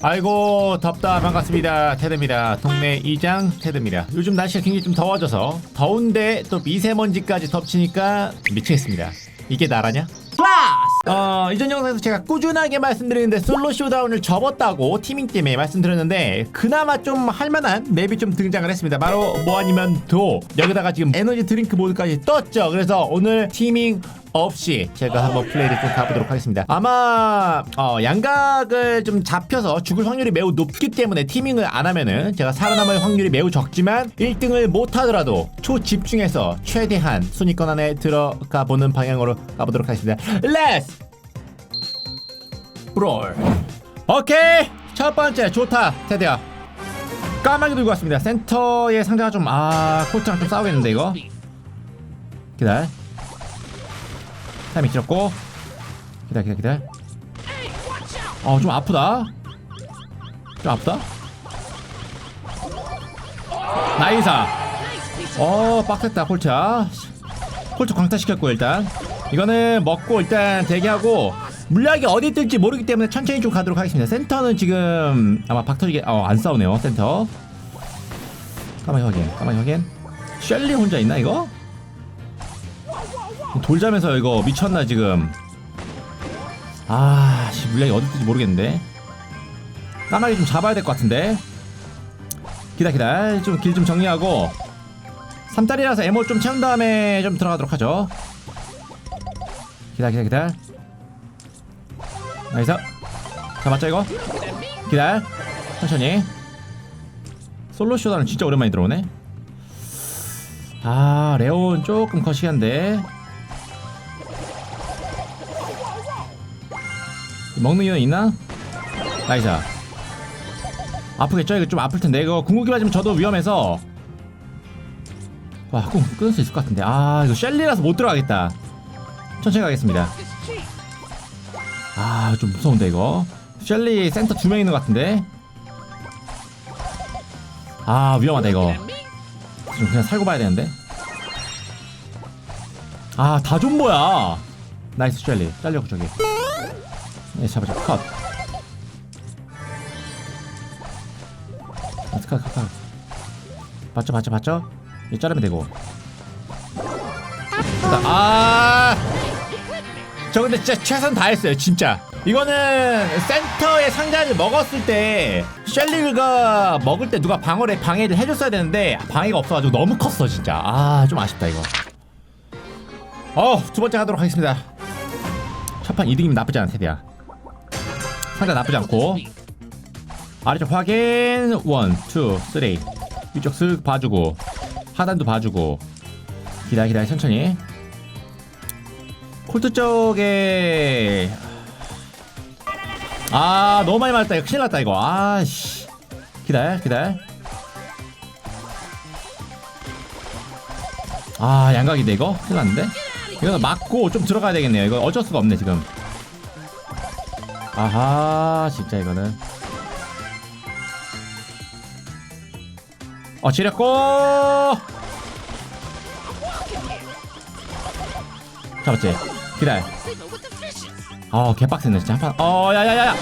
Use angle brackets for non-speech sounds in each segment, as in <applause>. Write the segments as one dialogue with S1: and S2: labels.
S1: 아이고 덥다 반갑습니다 테드입니다 동네 이장 테드입니다 요즘 날씨가 굉장히 좀 더워져서 더운데 또 미세먼지까지 덮치니까 미치겠습니다 이게 나라냐? 어, 이전 영상에서 제가 꾸준하게 말씀드리는데 솔로 쇼다운을 접었다고 티밍 때문에 말씀드렸는데 그나마 좀 할만한 맵이 좀 등장을 했습니다. 바로 뭐 아니면 도 여기다가 지금 에너지 드링크 모드까지 떴죠. 그래서 오늘 티밍 없이 제가 한번 플레이를 좀 가보도록 하겠습니다. 아마 어, 양각을 좀 잡혀서 죽을 확률이 매우 높기 때문에 티밍을 안 하면은 제가 살아남을 확률이 매우 적지만 1등을 못 하더라도 초집중해서 최대한 순위권 안에 들어가 보는 방향으로 가보도록 하겠습니다. 렛츠 브롤 오케이! 첫 번째 좋다 테드야. 까마귀 들고 왔습니다. 센터의 상대가 좀아 콜트랑 좀 싸우겠는데 이거? 기다려 타이밍 길었고. 기다려 기다려 기다려. 어좀 아프다. 좀 아프다. 나이사. 어 빡셌다 콜트야 콜트 광타시켰고 일단. 이거는 먹고 일단 대기하고 물약이 어디 뜰지 모르기 때문에 천천히 좀 가도록 하겠습니다. 센터는 지금 아마 박터지게 어 안 싸우네요 센터. 까마귀 확인 까마귀 확인. 셸리 혼자 있나 이거? 돌자면서 이거 미쳤나 지금? 아 씨 물약이 어디 뜰지 모르겠는데. 까마귀 좀 잡아야 될 것 같은데. 기다 기다. 좀 길 좀 정리하고. 3달이라서 에모 좀 채운 다음에 좀 들어가도록 하죠. 기다 기다 기다. 나이스. 자 맞죠 이거? 기다. 천천히. 솔로 쇼다는 진짜 오랜만에 들어오네. 아 레온 조금 거시기한데 먹는 인원 있나? 나이스 아프겠죠? 이거 좀 아플 텐데 이거 궁극기 맞으면 저도 위험해서 와, 꼭 끊을 수 있을 것 같은데. 아, 이거 셸리라서 못 들어가겠다. 천천히 가겠습니다. 아, 좀 무서운데, 이거. 셸리 센터 두 명 있는 것 같은데. 아, 위험하다, 이거. 좀 그냥 살고 봐야 되는데. 아, 다좀 뭐야. 나이스, 셸리. 잘려고, 저기. 네, 잡아줘. 컷. 아, 컷, 컷, 컷. 봤죠, 봤죠, 봤죠? 이 자르면 되고. 아, 저 근데 진짜 최선 다했어요, 진짜. 이거는 센터의 상자를 먹었을 때 셸리가 먹을 때 누가 방어를 방해를 해줬어야 되는데 방해가 없어가지고 너무 컸어, 진짜. 아, 좀 아쉽다 이거. 어, 두 번째 하도록 하겠습니다. 첫판 2등이면 나쁘지 않은 테디야. 상자 나쁘지 않고. 아래쪽 확인. 원, 투, 쓰리. 위쪽 쓱 봐주고. 하단도 봐주고. 기다려 기다려 천천히. 콜트 쪽에. 아 너무 많이 맞았다. 이거 큰일 났다 이거. 아씨. 기다려 기다려. 아 양각인데 이거? 큰일 났는데? 이거는 맞고 좀 들어가야 되겠네요. 이거 어쩔 수가 없네 지금 아하 진짜 이거는. 어 지렸고! 잡았지? 기다려. 어 개빡세네 진짜. 한판. 어 야야야야!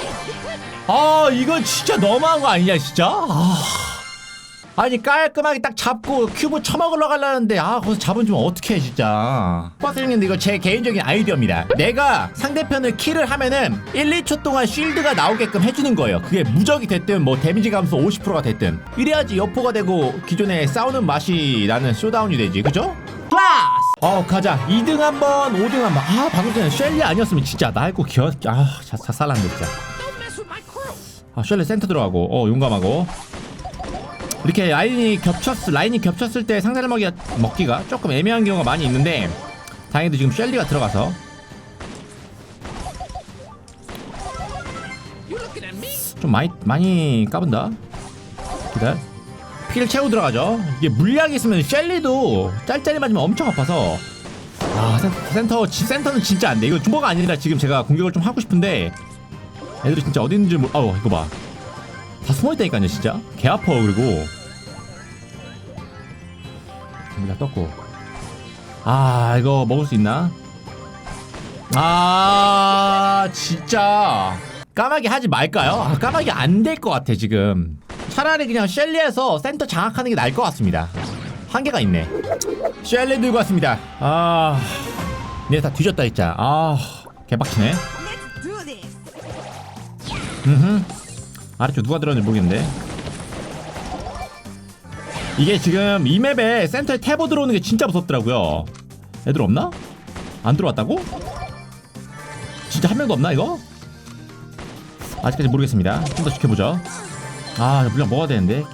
S1: 아 이건 진짜 너무한 거 아니냐 진짜? 아. 아니 깔끔하게 딱 잡고 큐브 쳐먹으러 가려는데 아 거기서 잡으면 좀 어떡해 진짜. 버스님인데 이거 제 개인적인 아이디어입니다. 내가 상대편을 킬을 하면은 1, 2초 동안 쉴드가 나오게끔 해주는 거예요. 그게 무적이 됐든 뭐 데미지 감소 50%가 됐든. 이래야지 여포가 되고 기존에 싸우는 맛이 나는 쇼다운이 되지. 그죠? 플러스! 어 가자. 2등 한번 5등 한번. 아 방금 전에 셸리 아니었으면 진짜 낡고 기어 아 자, 자살났네 진짜. 아 셸리 센터 들어가고. 어 용감하고 이렇게 라인이 겹쳤 라인이 겹쳤을 때 상대를 먹기가, 먹기가 조금 애매한 경우가 많이 있는데 다행히도 지금 셸리가 들어가서. 좀 많이 많이 까분다. 기다려. 피를 채우 들어가죠. 이게 물약이 있으면 셸리도 짤짤이 맞으면 엄청 아파서. 아 센, 센터 지- 센터 는 진짜 안돼. 이거 중보가 아니라 지금 제가 공격을 좀 하고 싶은데 애들이 진짜 어디 있는지 모르 아우 이거 봐. 다 숨어있다니까요 진짜. 개 아파 그리고 물약 떴고 아 이거 먹을 수 있나? 아 진짜. 까마귀 하지 말까요? 아, 까마귀 안 될 것 같아 지금. 차라리 그냥 셸리에서 센터 장악하는 게 나을 것 같습니다. 한계가 있네. 셸리 들고 왔습니다. 아 얘네 다 뒤졌다 진짜. 아 개빡치네. 음흠. 아래쪽 누가 들었는지 모르겠는데 이게 지금 이 맵에 센터에 태보 들어오는 게 진짜 무섭더라고요. 애들 없나? 안 들어왔다고? 진짜 한 명도 없나 이거? 아직까지 모르겠습니다. 좀 더 지켜보죠. 아 물량 먹어야 되는데.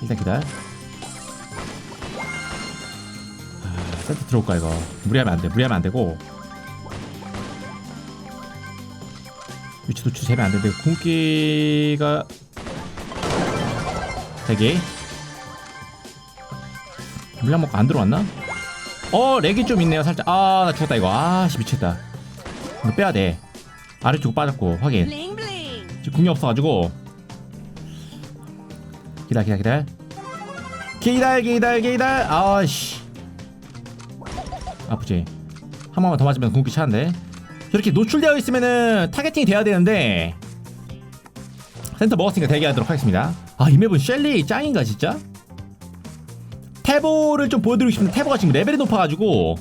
S1: 일단 기다려. 아, 센터 들어올까 이거? 무리하면 안돼 무리하면 안되고. 위치 도출 재면 안 되는데 궁기가 대기 물량 먹고 안 들어왔나? 어 렉이 좀 있네요 살짝. 아 나 죽었다 이거. 아씨 미쳤다. 이거 빼야 돼. 아래쪽 빠졌고 확인. 지금 궁이 없어가지고. 기다려 기다려 기다려. 기다려 기다려 기다려. 아씨. 아프지. 한 번만 더 맞으면 궁기 차는데. 저렇게 노출되어 있으면은 타겟팅이 돼야 되는데. 센터 먹었으니까 대기하도록 하겠습니다. 아 이 맵은 셸리 짱인가 진짜? 태보를 좀 보여드리고 싶은데 태보가 지금 레벨이 높아가지고.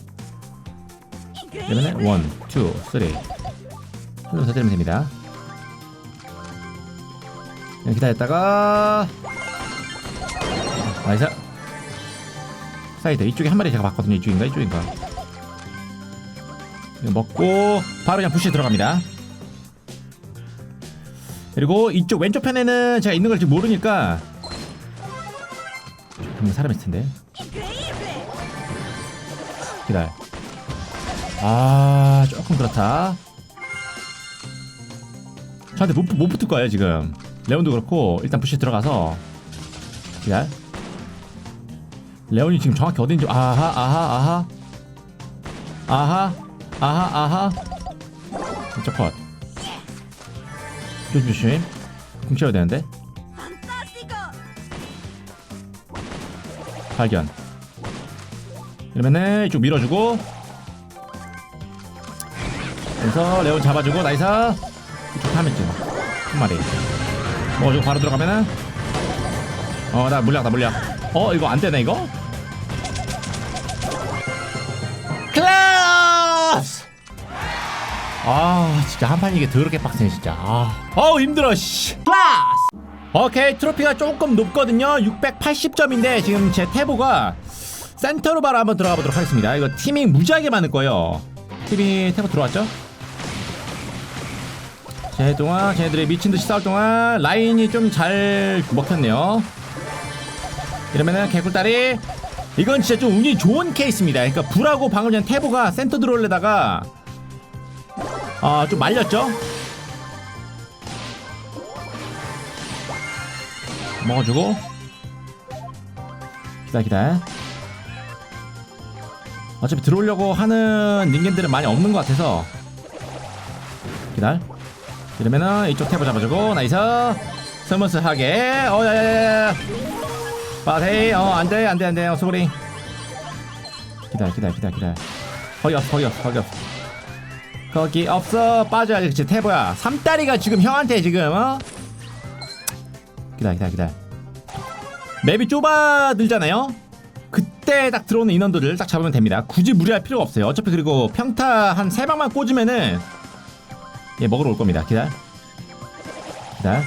S1: 그러면은 원, 투, 쓰리. 한번 더 때리면 됩니다. 그냥 기다렸다가. 나이스. 사이드. 이쪽에 한 마리 제가 봤거든요. 이쪽인가 이쪽인가. 이거 먹고 바로 그냥 부시 들어갑니다. 그리고 이쪽 왼쪽 편에는 제가 있는 걸 지금 모르니까. 분명 사람 있을 텐데. 기다려. 아 조금 그렇다. 저한테 못, 못 붙을 거예요 지금. 레온도 그렇고 일단 부시 들어가서. 기다려. 레온이 지금 정확히 어딘지 아하 아하 아하. 아하 아하 아하. 진짜 컷. 조심 조심. 궁쳐야 되는데 발견. 이러면은 이쪽 밀어주고. 그래서 레온 잡아주고 나이스. 이쪽 있지 한 마리 먹어주고 바로 들어가면은. 어 나 물약 나 물약. 어 이거 안 되네 이거? 클라스! 아 진짜 한 판 이게 더럽게 빡세네 진짜. 아. 어우 힘들어 씨 오케이 트로피가 조금 높거든요. 680점인데 지금 제 태보가 센터로 바로 한번 들어가 보도록 하겠습니다. 이거 티밍 무지하게 많을 거예요. 팀이 태보 들어왔죠? 제 동안 쟤네들이 미친듯이 싸울 동안 라인이 좀 잘 먹혔네요. 이러면은 개꿀다리 이건 진짜 좀 운이 좋은 케이스입니다. 그러니까 불하고 방금 전 태보가 센터 들어올려다가 아좀 말렸죠? 먹어주고. 기다려 기다려. 어차피 들어오려고 하는 닌겐들은 많이 없는 것 같아서. 기다려. 이러면은 이쪽 탭을 잡아주고 나이스. 스무스하게. 어 야야야야 빠세이 어 안돼 안돼 안돼 어 소리. 기다려 기다려 기다려 기다려. 거기 없어 거기 없어 거기 없어. 거기 없어. 빠져야지 그치 태보야. 삼다리가 지금 형한테 지금 어? 기다려 기다려 기다려 맵이 좁아들잖아요. 그때 딱 들어오는 인원들을 딱 잡으면 됩니다. 굳이 무리할 필요가 없어요. 어차피 그리고 평타 한세 방만 꽂으면은 얘 먹으러 올 겁니다. 기다려. 기다려.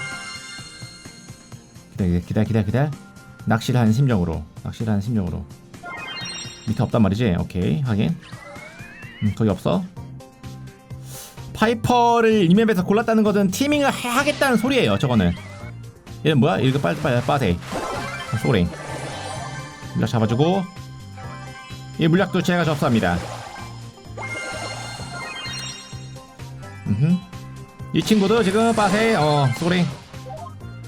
S1: 기다려 기다려 기다려 기다려. 낚시를 하는 심정으로 낚시를 하는 심정으로. 밑에 없단 말이지? 오케이 확인. 음 거기 없어? 파이퍼를 이 맵에서 골랐다는 것은 티밍을 하- 하겠다는 소리예요 저거는. 얘는 뭐야? 이거 빨리 빨리 빠세 소링 물약 잡아주고 이 물약도 제가 접수합니다. 이 친구도 지금 빠세 어 소링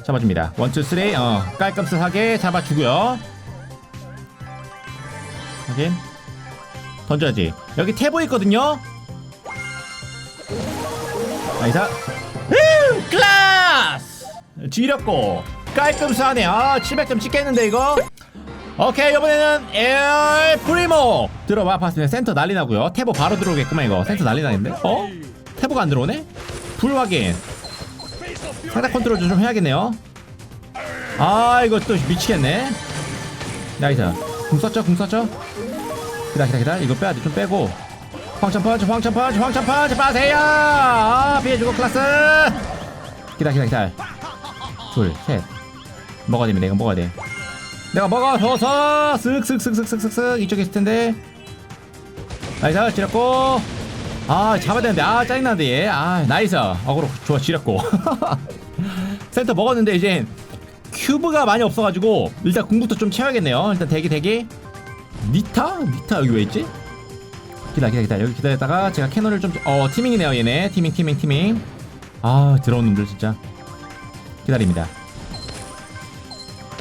S1: 잡아줍니다. 원투 쓰리 어 깔끔스하게 잡아주고요. 확인. 던져야지. 여기 태보 있거든요. 나이스 음, 클라스! 지렸고 깔끔스하네. 아 700점 찍겠는데 이거? 오케이 이번에는 에어 프리모. 들어봐 봤으면 센터 난리 나고요. 태보 바로 들어오겠구만 이거. 센터 난리 나는데? 어? 태보가 안 들어오네? 불 확인. 상대 컨트롤 좀 해야겠네요. 아 이거 또 미치겠네. 나이스. 궁 썼죠? 궁 썼죠? 기다 기다 기다. 이거 빼야 돼 좀 빼고. 황천 펀치 황천 펀치 황천 펀치. 빠세요! 아 피해주고 클라스! 기다 기다 기다. 둘셋 먹어야 됩니다. 이거 먹어야 돼. 내가 먹어줘서 쓱쓱쓱쓱쓱쓱 이쪽에 있을 텐데. 나이스. 지렸고. 아 잡아야 되는데. 아 짜증나는데 얘 아 나이스. 어그로. 좋아 지렸고. <laughs> 센터 먹었는데 이제 큐브가 많이 없어가지고 일단 궁부터 좀 채워야겠네요. 일단 대기 대기. 니타? 니타 여기 왜 있지? 기다 기다 기다. 여기 기다렸다가 제가 캐논을 좀어 티밍이네요 얘네. 티밍 티밍 티밍. 아 들어온 놈들 진짜. 기다립니다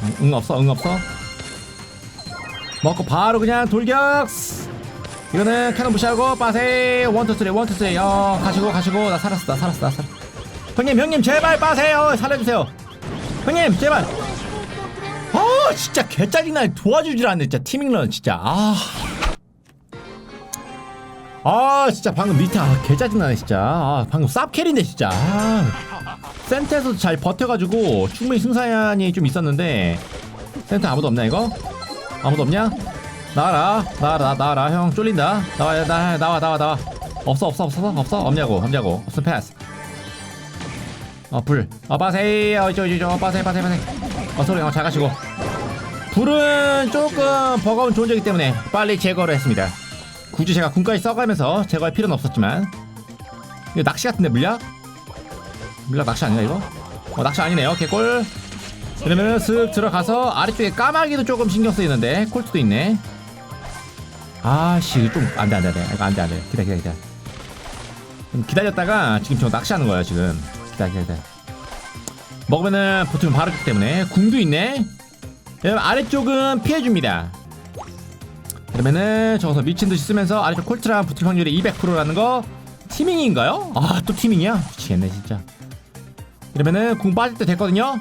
S1: 응, 응 없어 응 없어? 먹고 바로 그냥 돌격! 이거는 캐논 무시하고 빠세 원투 쓰리 원투 쓰리. 어 가시고 가시고. 나 살았어 나 살았어 나 살았어. 형님 형님 제발 빠세요. 살려주세요. 형님 제발. 아 진짜 개짜증나 도와주질 않네 진짜. 티밍런 진짜. 아. 아 진짜 방금 리타 개짜증나네 진짜. 아, 방금 쌉캐리인데 진짜. 아, 센터에서도 잘 버텨가지고 충분히 승산이 좀 있었는데 센터 아무도 없나 이거? 아무도 없냐? 나와라 나와라 나와라 형 쫄린다. 나와 나, 나와 나와 나와 없어 없어 없어 없어 없냐고 없냐고. 없어 패스. 어불. 어 빠세이. 어 이쪽 이쪽 빠세이 빠세이 빠세이. 어 소리 어잘 가시고. 불은 조금 버거운 존재이기 때문에 빨리 제거를 했습니다 굳이 제가 군까지 써가면서 제거할 필요는 없었지만. 이거 낚시 같은데 물약? 물약 낚시 아닌가 이거? 어 낚시 아니네요. 개꿀 그러면은 슥 들어가서 아래쪽에 까마귀도 조금 신경 쓰이는데 콜트도 있네. 아씨 이거 좀 안돼 안돼 안돼. 이거 안돼 안돼. 기다 기다 기다 좀 기다렸다가 지금 저 낚시하는 거야 지금. 기다 기다 기다 먹으면은 바로 죽기 때문에. 궁도 있네. 여러분 아래쪽은 피해줍니다 그러면은 저기서 미친듯이 쓰면서 아래쪽 콜트랑 붙을 확률이 200%라는 거 티밍인가요? 아 또 티밍이야? 미치겠네 진짜. 이러면은 궁 빠질 때 됐거든요.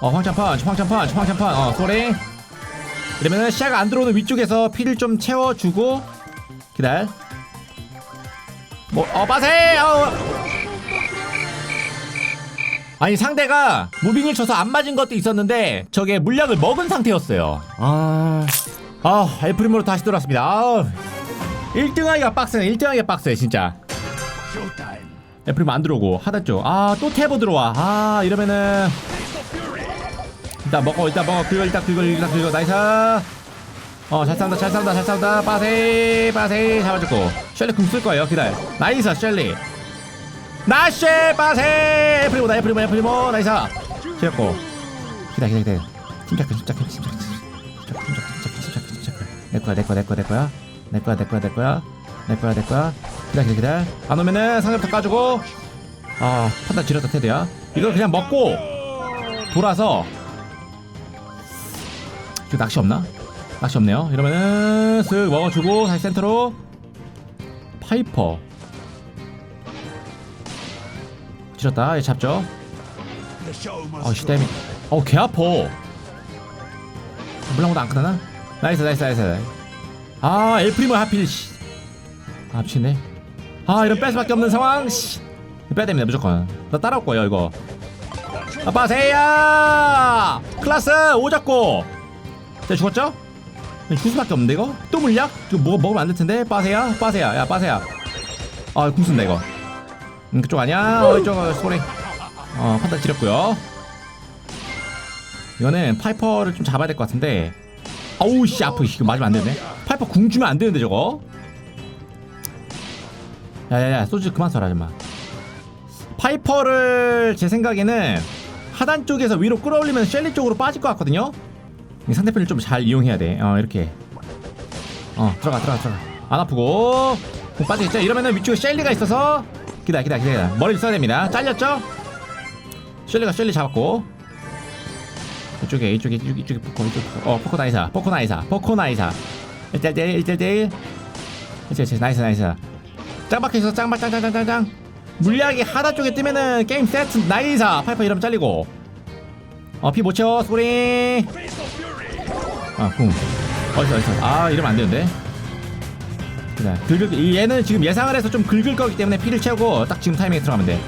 S1: 어 펀치 황천 펀치 어 쏘리. 이러면은 시야가 안 들어오는 위쪽에서 피를 좀 채워주고 기다려. 뭐어 빠세! 어. 아니 상대가 무빙을 쳐서 안 맞은 것도 있었는데 저게 물약을 먹은 상태였어요. 아... 아 엘프리모로 다시 돌아왔습니다. 아 1등하기가 빡세네. 1등하기가 빡세 진짜. 엘프리모 안 들어오고 하단 쪽 아 또 태보 들어와. 아 이러면은. 일단 먹어 일단 먹어. 긁어 일단 긁어 일단 긁어. 나이스. 어잘 싸운다 잘 싸운다 잘 싸운다. 빠세 빠세. 잡아줬고. 셸리 궁쓸 거예요. 기다려. 나이스 셸리. 나이스 빠세. 엘프리모 나 엘프리모 엘프리모 나이스. 지었고 기다려 기다려 기다려. 침착해 침착해 침착해 침착해 내 거야, 내 거야, 내 거야, 내 거야. 내 거야, 내 거야, 내 거야. 내 거야, 내 거야. 기다려, 기다려, 기다려. 안 오면은 상급 다 까주고. 아, 판단 지렸다, 테드야. 이걸 그냥 먹고, 돌아서. 지금 낚시 없나? 낚시 없네요. 이러면은, 쓱 먹어주고, 다시 센터로. 파이퍼. 지렸다, 얘 잡죠. 어, 시대미. 어, 개 아퍼. 물랑보다 안 크다나? 나이스 나이스 나이스. 아 엘프리모 하필 씨. 아 미치네. 아 이런 뺄 수밖에 없는 상황. 씨. 빼야 됩니다 무조건. 나 따라올 거예요 이거. 아빠 세야 클라스 오잡고 자 죽었죠? 죽을 수밖에 없는데 이거? 또 물약? 이거 뭐 먹으면 안 될 텐데 빠세야 빠세야 야 빠세야 아 궁쓴다 이거 음, 그쪽 아니야? 어 이쪽 어, 소리 어 판단 지렸고요 이거는 파이퍼를 좀 잡아야 될 것 같은데 아우 씨 아프 이거 맞으면 안 되네 파이퍼 궁 주면 안 되는데 저거 야야야 소주 그만 써라 좀마 파이퍼를 제 생각에는 하단 쪽에서 위로 끌어올리면 셸리 쪽으로 빠질 것 같거든요 이 상대편을 좀 잘 이용해야 돼. 어 이렇게. 어 들어가 들어가 들어가. 안 아프고 공 빠지겠죠? 이러면은 위쪽에 셸리가 있어서 기다 기다 기다 머리를 써야 됩니다. 잘렸죠? 셸리가 셸리 잡았고 이쪽에 이쪽에 이쪽에 이쪽에 포코 이쪽. 어 포코 나이사 포코 나이사 포코 나이사 1대1 1대1 1대1 나이스 나이스 짱박혀 있어 짱박 짱짱짱짱짱 물약이 하다 쪽에 뜨면은 게임 세트 나이사 파이퍼 이러면 잘리고 어피 못쳐 소리 아, 궁. 어디서, 어디서. 아, 이러면 안 되는데. 그래. 긁을, 이 얘는 지금 예상을 해서 좀 긁을 거기 때문에 피를 채우고 딱 지금 타이밍에 들어가면 돼.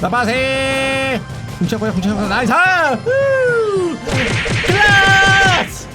S1: 나빠세! 훔쳐보자 훔쳐보자 나이스 후! 클라스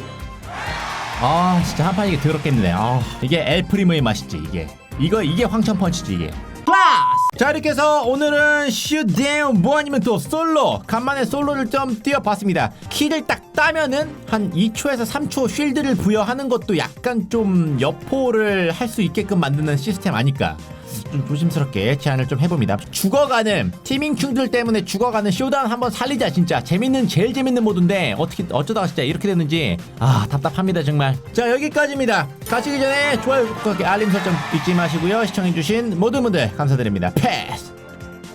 S1: 아 진짜 한판 이게 더럽겠네 아 이게 엘프리모의 맛이지 이게. 이거 이게 황천 펀치지 이게. 클라스! 자 이렇게 해서 오늘은 슈데움 뭐 아니면 또 솔로 간만에 솔로를 좀 뛰어봤습니다. 키를 딱 따면은 한 2초에서 3초 쉴드를 부여하는 것도 약간 좀 여포를 할 수 있게끔 만드는 시스템 아닐까 좀 조심스럽게 제안을 좀 해봅니다. 죽어가는 티밍충들 때문에 죽어가는 쇼다운 한번 살리자 진짜 재밌는 제일 재밌는 모드인데 어떻게 어쩌다가 진짜 이렇게 됐는지 아 답답합니다 정말. 자 여기까지입니다. 가시기 전에 좋아요 구독하기 알림 설정 잊지 마시고요 시청해주신 모든 분들 감사드립니다. 패스.